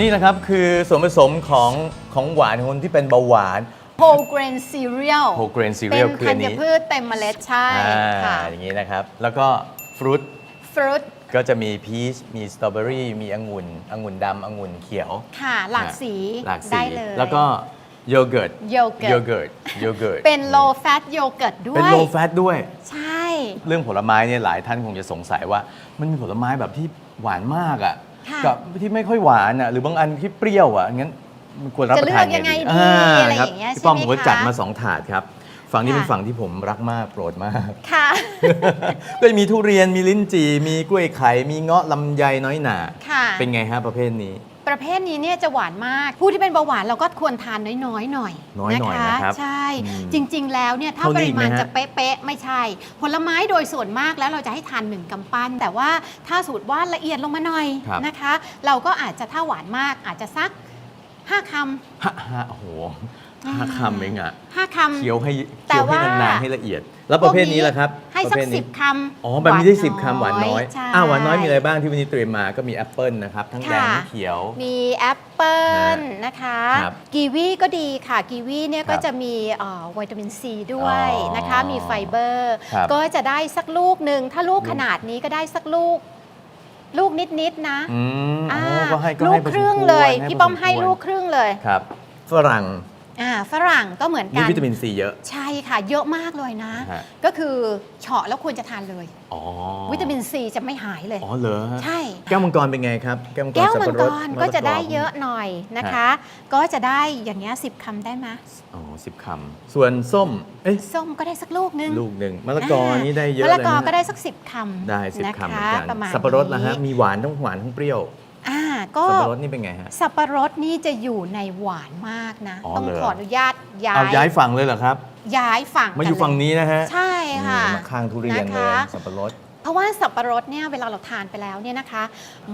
นี่นะครับคือส่วนผสมของของหวานของคนที่เป็นเบาหวาน whole grain cereal whole grain เป็น cereal คือธัอันญนี้พืชเต็มเมล็ดใช่อ่าค่ะอย่างนี้นะครับ แล้วก็ฟรุต fruit ก็จะมีพีชมีสตรอเบอรี่มีองุ่นองุ่นดำองุ่นเขียว ค่ะ หลากสีหลากสีได้เลย แล้วก็โยเกิร์ตโยเกิโยร์ตเกิร์ตโยเกิร์ตเป็น low fat โยเกิร์ตด้วเป็นย low fat ด้วย ใช่ เรื่องผลไม้เนี่ยหลายท่านคงจะสงสัยว่า มันมีผลไม้แบบที่หวานมากอะ ค่ะกับที่ไม่ค่อยหวานอะหรือบางอันที่เปรี้ยวอะงั้นมันควรรับประทานจะเลือกยังไงดีอ่าอะไรครับอย่างเงี้ยพี่ป้อมใช่ผไหมมก็จัดคะมาสองถาดครับฝั่งนี้ค่ะ เป็นฝั่งที่ผมรักมากโปรดมาก ค่ะ ก็จะมีทุเรียนมีลิ้นจี่มีกล้วยไข่มีเงาะลำไยน้อยหนา ค่ะ เป็นไงฮะประเภทนี้ ประเภทนี้เนี่ยจะหวานมาก ผู้ที่เป็นเบาหวานเราก็ควรทานน้อยๆหน่อยน้อยหน่อยนะครับใช่ อืมจริง ๆ แล้วเนี่ยถ้าเท่าปนี้ริอีกไหมมาณฮะ จะเป๊ะๆไม่ใช่ ผลไม้โดยส่วนมากแล้วเราจะให้ทานหนึ่งกำปั้น แต่ว่าถ้าสูตรว่าละเอียดลงมาหน่อยครับ นะคะ เราก็อาจจะถ้าหวานมากอาจจะสัก5คำฮะฮะโอ้โหห้าคำเองอะห้าคำ เคี้ยวให้แต่เคี้ยวให้ว่านานๆให้ละเอียด แล้วประเภทนี้ล่ะครับ ให้ประสักเภทสินี้บคำอ๋อแบบนี้ได้หวาสิบคำหวานน้อยใช่อ่าหวานน้อยมีอะไรบ้างที่วันนี้เตรียมมาก็มีแอปเปิลนะครับ ทั้งแดงค่ะ ทั้งเขียว มีแอปเปิลนะคะ ครับกีวีก็ดีค่ะ กีวีเนี่ยครับก็จะมีเอ่อวิตามินซีด้วยอ๋อนะคะ มีไฟเบอร์ ครับก็จะได้สักลูกหนึ่ง ถ้าลูกลูก ขนาดนี้ก็ได้สักลูก ลูกนิดๆนะอืมอ๋ออ่าก็ให้ก็ลูให้กพอสครึ่งวเลย ให้พี่พป้อมสให้ควรลูกครึ่งเลย ครับ ฝรั่ง อ่าฝรั่งก็เหมือนมีกัน วิตามินซีเยอะ ใช่ค่ะ เยอะมากเลยนะ ฮะ ก็คือเฉาะแล้วควรจะทานเลย อ๋อวิตามินซีจะไม่หายเลย อ๋อเหรอฮะใช่ แก้วมังกรเป็นไงครับ แก้วมังกรแก้วสับมังปะกรดรมก็ลจะได้กเยอะหน่อยนะคะ ก็จะได้อย่างเงี้ยสิบคำได้ไหมอ๋อสิบคำส่วนส้ม เอ๊ะส้มก็ได้สักลูกนึงลูกหนึ่งมะละกอนี่ได้เยอะมะเลยละกอนะก็ได้สักสิบคำได้สิบนะคำเหมืคะอนกัน ประมาณสับปะรดล่ะฮะ นี้มีหวานทั้งหวานทั้งเปรี้ยว อ่าก็สับปะรดนี่เป็นไงฮะ สับปะรดนี่จะอยู่ในหวานมากนะ อ๋อต้องเหรอ ขออนุญาตย้าเอายย้ายฝั่งเลยเหรอครับ ย้ายฝั่งมาอยู่กัฝั่งนี้นะฮะใช่ค่ะ อืมมาข้างทุเรียนนะเลยคะ สับปะรด เพราะว่าสับปะรดเนี่ยเวลาเราทานไปแล้วเนี่ยนะคะ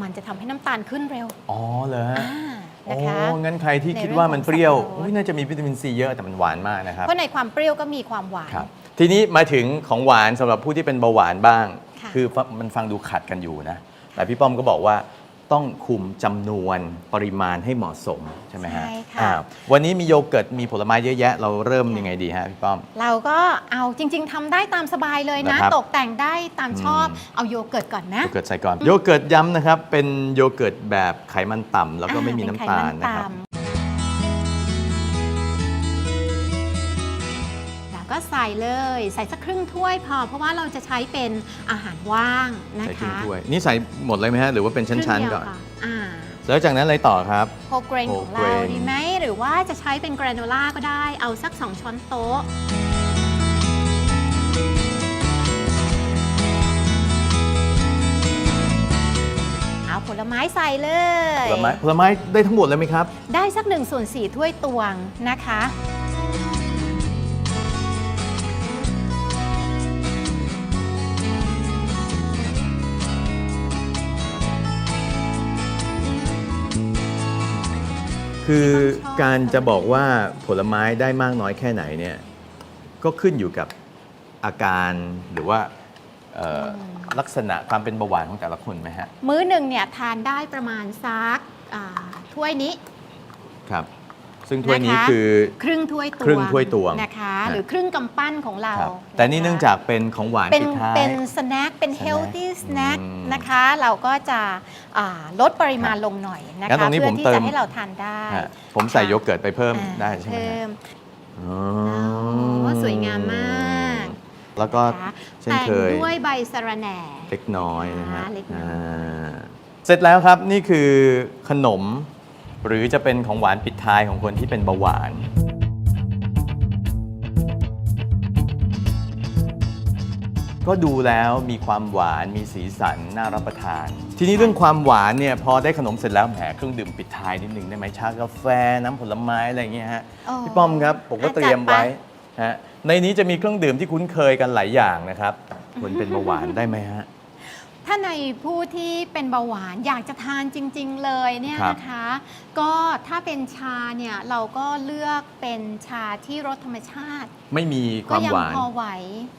มันจะทำให้น้ำตาลขึ้นเร็วอ๋อเหรอฮะอ่าโอ้นะคะ งั้นใครที่ในคิดเรื่องว่ามันเปรี้ยวของสับปะรด อุ๊ยน่าจะมีวิตามินซีเยอะแต่มันหวานมากนะครับ เพราะในความเปรี้ยวก็มีความหวาน ครับ ทีนี้มาถึงของหวานสำหรับผู้ที่เป็นเบาหวานบ้างค่ะคือมันฟังดูขัดกันอยู่นะ แต่พี่ป้อมก็บอกว่า ต้องคุมจำนวนปริมาณให้เหมาะสมใช่ไหมฮะใช่ค่ะ อ่าวันนี้มีโยเกิร์ตมีผลไม้เยอะแยะ เราเริ่มยังไงดีฮะพี่ป้อม เราก็เอาจริง ๆทำได้ตามสบายเลยนะ นะครับตกแต่งได้ตามชอบอืม เอาโยเกิร์ตก่อนนะ โยเกิร์ตใส่ก่อนโยเกิร์ตย้ำนะครับ เป็นโยเกิร์ตแบบไขมันต่ำแล้วก็ไม่มีอ่น้ำตาลเป็ไขมันะครับต่ำแล้วก็ใส่เลย ใส่สักครึ่งถ้วยพอ เพราะว่าเราจะใช้เป็นอาหารว่างนะใส่ครึ่งคะถ้วยนี่ใส่หมดเลยไหมฮะหรือว่าเป็นชั้นๆก่อน ครึ่งเดียวค่ะอ่าแล้วจากนั้นอะไรต่อครับ โฮเกรน whole ของเรา grain ดีไหมหรือว่าจะใช้เป็นแกรโนล่าก็ได้เอาสัก 2 ช้อนโต๊ะ เอาผลไม้ใส่เลย ผลไม้ผลไม้ได้ทั้งหมดเลยไหมครับ ได้สัก1ส่วน4ถ้วยตวงนะคะ คือต้องชอบการจะบอกว่าผลไม้ได้มากน้อยแค่ไหนเนี่ยก็ขึ้นอยู่กับอาการหรือว่าเอ่ออลักษณะความเป็นเบาหวานของแต่ละคนไหมฮะ มื้อหนึ่งเนี่ยทานได้ประมาณสักอ่าถ้วยนี้ ครับ ซึ่งถ้วยนี้นะคะคือครึ่งถ้วยตวงครึ่งถ้วยตวงนะคะ ฮะ หรือครึ่งกำปั้นของเราครับแต่นี่ะคะเนื่องจากเป็นของหวานเป็นปิดท้าย เป็นสแน็คเป็น snack healthy snack อืมนะคะ เราก็จะอ่าลดปริมาณลงหน่อยนะงั้นตรคะงนี้เพื่ผอมที่เติจะมให้เราทานได้ฮะผมใส่ค่ะโยเกิร์ตไปเพิ่มอ่าได้ใช่ไหมเพิ่ฮะมอ๋อโอ้สวยงามมาก แล้วก็นะคะเช่นแต่งเคย ด้วยใบสะระแหน่ เล็กน้อยนะฮะอ่าเล็กน้อย อ่าเสร็จแล้วครับนี่คือขนม หรือจะเป็นของหวานปิดท้ายของคนที่เป็นเบาหวาน ก็ดูแล้วมีความหวานมีสีสันน่ารับประทาน ทีนี้เรื่องความหวานเนี่ยพอได้ขนมเสร็จแล้วแหมเครื่องดื่มปิดท้ายนิดนึงได้ไหมชากาแฟน้ำผลไม้อะไรอย่างเงี้ยฮะโอ้พี่ป้อมครับผมก็อะเตรียมไว้จัดไปฮะในนี้จะมีเครื่องดื่มที่คุ้นเคยกันหลายอย่างนะครับคนเป็นเบาหวานได้ไหมฮะ ถ้าในผู้ที่เป็นเบาหวานอยากจะทานจริง ๆ เลยเนี่ยครับ นะคะ ก็ถ้าเป็นชาเนี่ยเราก็เลือกเป็นชาที่รสธรรมชาติ ไม่มีคก็วามยัหวาน พอไหว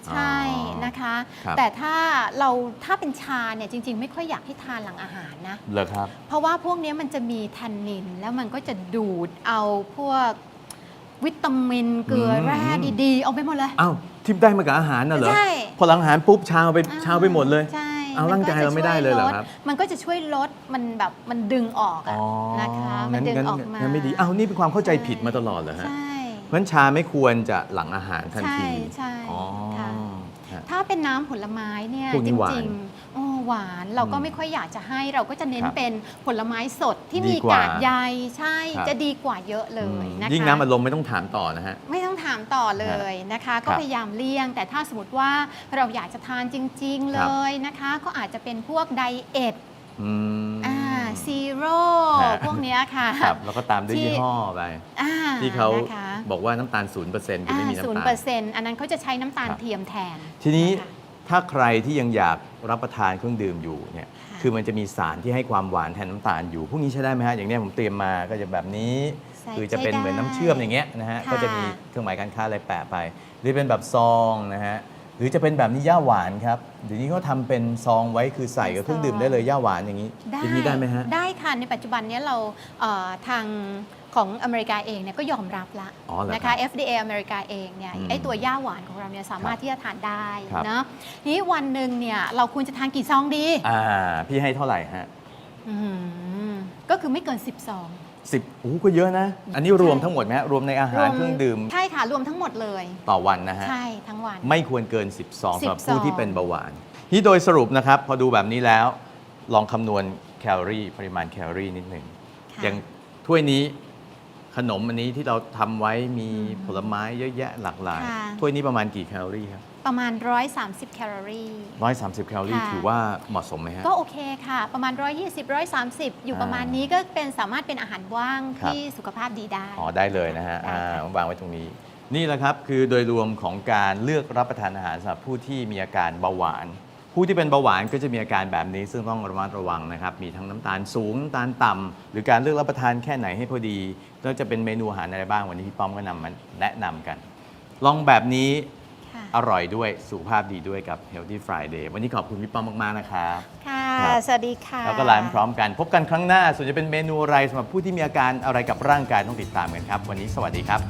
ใช่อ๋อนะคะ ครับ แต่ถ้าเราถ้าเป็นชาเนี่ยจริง ๆ ไม่ค่อยอยากให้ทานหลังอาหารนะเลยครับ เพราะว่าพวกเนี้ยมันจะมีแทนนิน แล้วมันก็จะดูดเอาพวกวิตามินเกลือแร่อืมดีๆ เอาไปหมดเลย อ้าวทิมได้มากับอาหารน่ะเหรอใช่ พอหลังอาหารปุ๊บชาไปอ่ชาไปหมดเลย ใช่ เอาร่างกายเราไม่ได้เลยเหรอครับ มันก็จะช่วยลดมันแบบมันดึงออกอะนะคะมังั้นดึงงั้นออกมางั้นไม่ดีอ้าวนี่เป็นความเข้าใจผิดมาตลอดเหรอฮะใช่เพราะฉะนั้นชาไม่ควรจะหลังอาหารทันทีใช่ใช่อ๋อค่ะฮะ ถ้าเป็นน้ำผลไม้เนี่ยพวกนี้จหวานริงๆโอ้หวานเราก็อืมไม่ค่อยอยากจะให้เราก็จะเน้นครับเป็นผลไม้สดที่ดีมีกว่ากากใยใช่ครับ จะดีกว่าเยอะเลยนะคะ ยิ่งน้ำอารมณ์ไม่ต้องถามต่อนะฮะ ไม่ต้องถามต่อเลยนะคะ ก็ครับพยายามเลี่ยง แต่ถ้าสมมติว่าเราอยากจะทานจริงๆเลยนะคะ ก็อาจจะเป็นพวกไดเอท อืมอ่า ซีโร่ฮะ พวกเนี้ยค่ะครับแล้วก็ตามด้วยที่ยี่ห้อไป อ่าที่เขานะคะบอกว่าน้ำตาล 0%คือไม่มีศูนน้ำย์ตาเปอล ร์เซ็นต์อันนั้นเขาจะใช้น้ำตาลครับ เทียมแทน ทีนี้ะคะถ้าใครที่ยังอยากรับประทานเครื่องดื่มอยู่เนี่ยค่ะคือมันจะมีสารที่ให้ความหวานแทนน้ำตาลอยู่ พวกนี้ใช้ได้ไหมฮะ อย่างเนี้ยผมเตรียมมาก็จะแบบนี้ใช่คือจะเป็นใช้ได้เหมือนน้ำเชื่อมอย่างเงี้ยนะฮะ ค่ะก็จะมีเครื่องหมายการค้าอะไรแปะไป หรือเป็นแบบซองนะฮะ หรือจะเป็นแบบนี้ย่าหวานครับเดี๋ยวนี้เขาทำเป็นซองไว้คือใส่กับเครื่องดื่มได้เลยย่าหวานอย่างนี้อย่างนี้ได้ไหมฮะ ได้ค่ะ ในปัจจุบันเนี้ยเราเอ่อทางของอเมริกาเองเนี่ยก็ยอมรับละอ๋อเหรอนะครัคะ บ FDA อเมริกาเองเนี่ยอืมไอตัวย่าหวานของเราเนี่ยสามารถครับที่จะทานได้ครับ เนาะทีนี้วันหนึ่งเนี่ยเราควรจะทานกี่ซองดีอ่าพี่ให้เท่าไหร่ฮะ อืมก็คือไม่เกิน 10ซอง สิบโอ้โหก็เยอะนะ อันนี้รวมทั้งหมดไหมฮะรวมในอาหารเครื่องดื่มใช่ค่ะ รวมทั้งหมดเลย ต่อวันนะฮะ ใช่ทั้งวัน ไม่ควรเกิน10ซองสำหรับ10ผู้ที่เป็นเบาหวาน นี่โดยสรุปนะครับ พอดูแบบนี้แล้ว ลองคำนวณแคลอรี่ปริมาณแคลอรี่นิดหนึ่ง ค่ะอย่างถ้วยนี้ขนมอันนี้ที่เราทำไว้มีอืมผลไม้เยอะแยะหลากหลาย ค่ะ ถ้วยนี้ประมาณกี่แคลอรี่ครับ ประมาณ 130 แคลอรี่ 130 แคลอรี่ค่ะ ถือว่าเหมาะสมไหมฮะ ก็โอเคค่ะ ประมาณ 120 130 อยู่ประมาณอ่านี้นี้ก็เป็นสามารถเป็นอาหารว่างครับ ที่สุขภาพดีได้ อ๋อได้เลยนะฮะได้อ่าค่ะ วางไว้ตรงนี้ นี่แหละครับคือโดยรวมของการเลือกรับประทานอาหารสำหรับผู้ที่มีอาการเบาหวาน ผู้ที่เป็นเบาหวานก็จะมีอาการแบบนี้ซึ่งต้องระมัดระวังนะครับ มีทั้งน้ำตาลสูงน้ำตาลต่ำหรือการเลือกรับประทานแค่ไหนให้พอดีแล้วจะเป็นเมนูอาหารอะไรบ้างวันนี้พี่ป้อมก็นำมาแนะนำกัน ลองแบบนี้ค่ะ อร่อยด้วยสุขภาพดีด้วยกับ Healthy Friday วันนี้ขอบคุณพี่ป้อมมาก ๆ นะครับ ค่ะ ครับ สวัสดีค่ะ แล้วก็ไลฟ์พร้อมกันพบกันครั้งหน้า ส่วนจะเป็นเมนูอะไรสำหรับผู้ที่มีอาการอะไรกับร่างกายต้องติดตามกันครับ วันนี้สวัสดีครับ